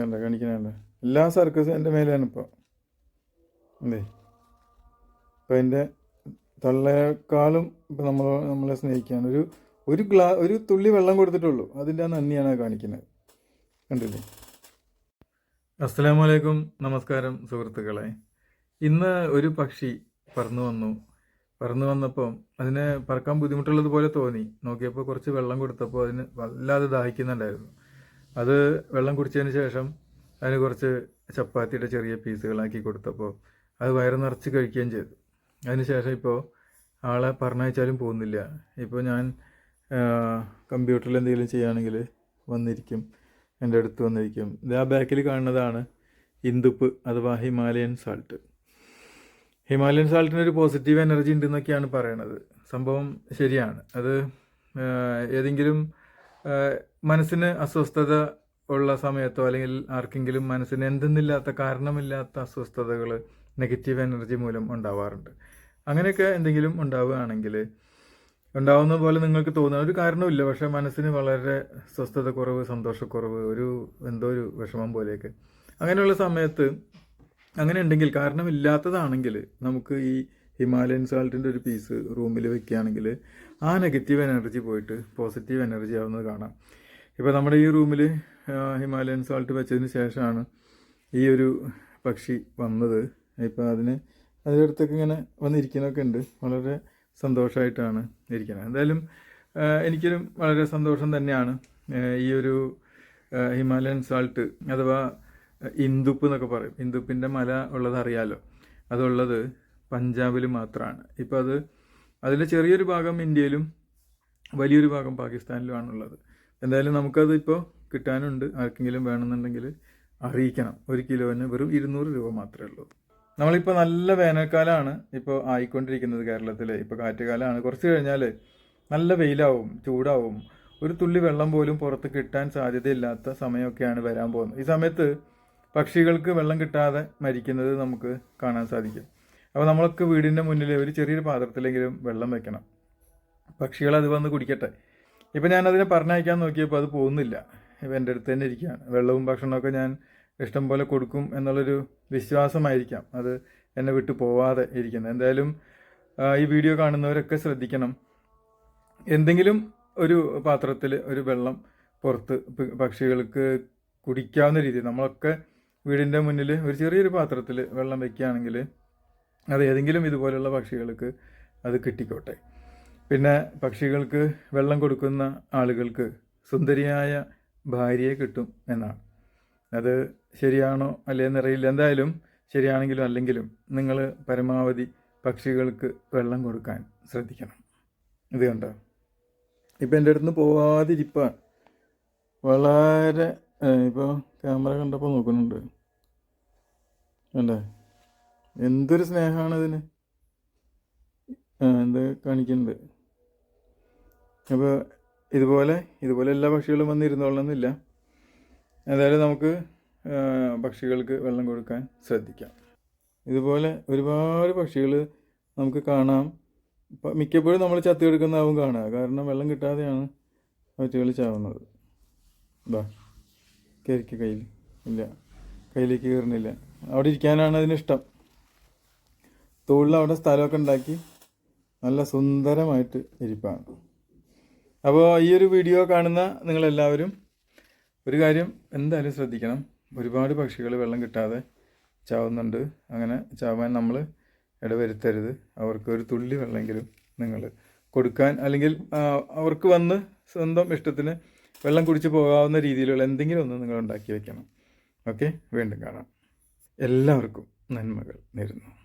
കണ്ട കാണിക്കണ എല്ലാ സർക്കസും എന്റെ മേലെയാണ് ഇപ്പോൾ എന്തേ ഇപ്പം എന്റെ തള്ളയേക്കാളും ഇപ്പം നമ്മൾ നമ്മളെ സ്നേഹിക്കുകയാണ്. ഒരു ഒരു ഗ്ലാ ഒരു തുള്ളി വെള്ളം കൊടുത്തിട്ടുള്ളൂ. അതിന്റെ നന്ദിയാണ് കാണിക്കുന്നത്. കണ്ടില്ലേ? അസ്സലാമലൈക്കും. നമസ്കാരം സുഹൃത്തുക്കളെ. ഇന്ന് ഒരു പക്ഷി പറന്നു വന്നു. പറന്നു വന്നപ്പോൾ അതിന് പറക്കാൻ ബുദ്ധിമുട്ടുള്ളത് പോലെ തോന്നി. നോക്കിയപ്പോൾ കുറച്ച് വെള്ളം കൊടുത്തപ്പോൾ അതിന് വല്ലാതെ ദാഹിക്കുന്നുണ്ടായിരുന്നു. അത് വെള്ളം കുടിച്ചതിന് ശേഷം അതിന് കുറച്ച് ചപ്പാത്തിയുടെ ചെറിയ പീസുകളാക്കി കൊടുത്തപ്പോൾ അത് വയറ് നിറച്ച് കഴിക്കുകയും ചെയ്തു. അതിന് ശേഷം ഇപ്പോൾ ആളെ പറഞ്ഞയച്ചാലും പോകുന്നില്ല. ഇപ്പോൾ ഞാൻ കമ്പ്യൂട്ടറിൽ എന്തെങ്കിലും ചെയ്യുകയാണെങ്കിൽ വന്നിരിക്കും എന്റെ അടുത്ത് വന്നിരിക്കും. ഇത് ആ ബാക്കിൽ കാണുന്നതാണ് ഇന്ദുപ്പ് അഥവാ ഹിമാലയൻ സാൾട്ട് ഹിമാലയൻ സാൾട്ടിന് ഒരു പോസിറ്റീവ് എനർജി ഉണ്ടെന്നൊക്കെയാണ് പറയണത്. സംഭവം ശരിയാണ്. അത് ഏതെങ്കിലും മനസ്സിന് അസ്വസ്ഥത ഉള്ള സമയത്തോ അല്ലെങ്കിൽ ആർക്കെങ്കിലും മനസ്സിന് എന്തെന്നില്ലാത്ത കാരണമില്ലാത്ത അസ്വസ്ഥതകൾ നെഗറ്റീവ് എനർജി മൂലം ഉണ്ടാവാറുണ്ട്. അങ്ങനെയൊക്കെ എന്തെങ്കിലും ഉണ്ടാവുകയാണെങ്കിൽ ഉണ്ടാവുന്ന പോലെ നിങ്ങൾക്ക് തോന്നുന്ന ഒരു കാരണമില്ല പക്ഷെ മനസ്സിന് വളരെ സ്വസ്ഥത കുറവ് സന്തോഷക്കുറവ് ഒരു എന്തോ ഒരു വിഷമം പോലെയൊക്കെ. അങ്ങനെയുള്ള സമയത്ത് അങ്ങനെ ഉണ്ടെങ്കിൽ കാരണമില്ലാത്തതാണെങ്കിൽ നമുക്ക് ഈ ഹിമാലയൻ സാൾട്ടിന്റെ ഒരു പീസ് റൂമിൽ വെക്കുകയാണെങ്കിൽ ആ നെഗറ്റീവ് എനർജി പോയിട്ട് പോസിറ്റീവ് എനർജി ആവുന്നത് കാണാം. ഇപ്പോൾ നമ്മുടെ ഈ റൂമിൽ ഹിമാലയൻ സാൾട്ട് വെച്ചതിന് ശേഷമാണ് ഈ ഒരു പക്ഷി വന്നത്. ഇപ്പോൾ അതിന് അതിന്റെ അടുത്തൊക്കെ ഇങ്ങനെ വന്നിരിക്കുന്നൊക്കെ ഉണ്ട്. വളരെ സന്തോഷമായിട്ടാണ് ഇരിക്കുന്നത്. എന്തായാലും എനിക്കും വളരെ സന്തോഷം തന്നെയാണ് ഈ ഒരു ഹിമാലയൻ സാൾട്ട് അഥവാ ഇന്ദുപ്പ് എന്നൊക്കെ പറയും. ഇന്ദുപ്പിന്റെ മല ഉള്ളത് അറിയാലോ. അതുള്ളത് പഞ്ചാബിൽ മാത്രമാണ് ഇപ്പോൾ അത് അതിന്റെ ചെറിയൊരു ഭാഗം ഇന്ത്യയിലും വലിയൊരു ഭാഗം പാകിസ്ഥാനിലുമാണുള്ളത്. എന്തായാലും നമുക്കത് ഇപ്പോൾ കിട്ടാനുണ്ട്. ആർക്കെങ്കിലും വേണമെന്നുണ്ടെങ്കിൽ അറിയിക്കണം. ഒരു കിലോന് വെറും ഇരുന്നൂറ് രൂപ മാത്രമേ ഉള്ളൂ. നമ്മളിപ്പോൾ നല്ല വേനൽക്കാലമാണ് ഇപ്പോൾ ആയിക്കൊണ്ടിരിക്കുന്നത് കേരളത്തിൽ ഇപ്പോൾ കാറ്റുകാലമാണ് കുറച്ച് കഴിഞ്ഞാൽ നല്ല വെയിലാവും ചൂടാവും. ഒരു തുള്ളി വെള്ളം പോലും പുറത്ത് കിട്ടാൻ സാധ്യതയില്ലാത്ത സമയമൊക്കെയാണ് വരാൻ പോകുന്നത്. ഈ സമയത്ത് പക്ഷികൾക്ക് വെള്ളം കിട്ടാതെ മരിക്കുന്നത് നമുക്ക് കാണാൻ സാധിക്കും. അപ്പോൾ നമ്മൾക്ക് വീടിന്റെ മുന്നിൽ ഒരു ചെറിയൊരു പാത്രത്തിലെങ്കിലും വെള്ളം വെക്കണം. പക്ഷികൾ അത് വന്ന് കുടിക്കട്ടെ. ഇപ്പം ഞാനതിനെ പറഞ്ഞയക്കാൻ നോക്കിയപ്പോൾ അത് പോകുന്നില്ല. ഇപ്പം എന്റെ അടുത്ത് തന്നെ ഇരിക്കുകയാണ്. വെള്ളവും ഭക്ഷണമൊക്കെ ഞാൻ ഇഷ്ടം പോലെ കൊടുക്കും എന്നുള്ളൊരു വിശ്വാസമായിരിക്കാം. അത് എന്നെ വിട്ടു പോവാതെ ഇരിക്കുന്നത്. എന്തായാലും ഈ വീഡിയോ കാണുന്നവരൊക്കെ ശ്രദ്ധിക്കണം. എന്തെങ്കിലും ഒരു പാത്രത്തിൽ ഒരു വെള്ളം പുറത്ത് പക്ഷികൾക്ക് കുടിക്കാവുന്ന രീതി നമ്മളൊക്കെ വീടിന്റെ മുന്നിൽ ഒരു ചെറിയൊരു പാത്രത്തിൽ വെള്ളം വെക്കുകയാണെങ്കിൽ അത് ഏതെങ്കിലും ഇതുപോലെയുള്ള പക്ഷികൾക്ക് അത് കിട്ടിക്കോട്ടെ. പിന്നെ പക്ഷികൾക്ക് വെള്ളം കൊടുക്കുന്ന ആളുകൾക്ക് സുന്ദരിയായ ഭാര്യയെ കിട്ടും എന്നാണ്. അത് ശരിയാണോ അല്ലേന്നറിയില്ല എന്തായാലും ശരിയാണെങ്കിലും അല്ലെങ്കിലും നിങ്ങൾ പരമാവധി പക്ഷികൾക്ക് വെള്ളം കൊടുക്കാൻ ശ്രദ്ധിക്കണം. ഇത് കണ്ടോ? ഇപ്പം എന്റെ അടുത്ത് നിന്ന് പോവാതിരിപ്പാണ് വളരെ ഇപ്പോൾ ക്യാമറ കണ്ടപ്പോൾ നോക്കുന്നുണ്ട്. കണ്ടേ? എന്തൊരു സ്നേഹമാണ് ഇതിന് എന്ത് കാണിക്കുന്നത് അപ്പോൾ ഇതുപോലെ ഇതുപോലെ എല്ലാ പക്ഷികളും വന്നിരുന്നോളണമെന്നില്ല. എന്തായാലും നമുക്ക് പക്ഷികൾക്ക് വെള്ളം കൊടുക്കാൻ ശ്രദ്ധിക്കാം. ഇതുപോലെ ഒരുപാട് പക്ഷികൾ നമുക്ക് കാണാം. മിക്കപ്പോഴും നമ്മൾ ചത്തി എടുക്കുന്നതാവും കാണുക. കാരണം വെള്ളം കിട്ടാതെയാണ് പക്ഷികൾ ചാവുന്നത്. ബാ കയറിക്ക് കയ്യിൽ ഇല്ല കയ്യിലേക്ക് കയറുന്നില്ല. അവിടെ ഇരിക്കാനാണ് അതിനിഷ്ടം തോളിൽ അവിടെ സ്ഥലമൊക്കെ ഉണ്ടാക്കി നല്ല സുന്ദരമായിട്ട് ഇരിപ്പാണ്. അപ്പോൾ ഈ ഒരു വീഡിയോ കാണുന്ന നിങ്ങളെല്ലാവരും ഒരു കാര്യം എന്തായാലും ശ്രദ്ധിക്കണം. ഒരുപാട് പക്ഷികൾ വെള്ളം കിട്ടാതെ ചാവുന്നുണ്ട്. അങ്ങനെ ചാവാൻ നമ്മൾ ഇടവരുത്തരുത്. അവർക്ക് ഒരു തുള്ളി വെള്ളമെങ്കിലും നിങ്ങൾ കൊടുക്കാൻ അല്ലെങ്കിൽ അവർക്ക് വന്ന് സ്വന്തം ഇഷ്ടത്തിന് വെള്ളം കുടിച്ച് പോകാവുന്ന രീതിയിലുള്ള എന്തെങ്കിലും ഒന്ന് നിങ്ങൾ ഉണ്ടാക്കി വെക്കണം. ഓക്കെ? വീണ്ടും കാണാം. എല്ലാവർക്കും നന്മകൾ നേരുന്നു.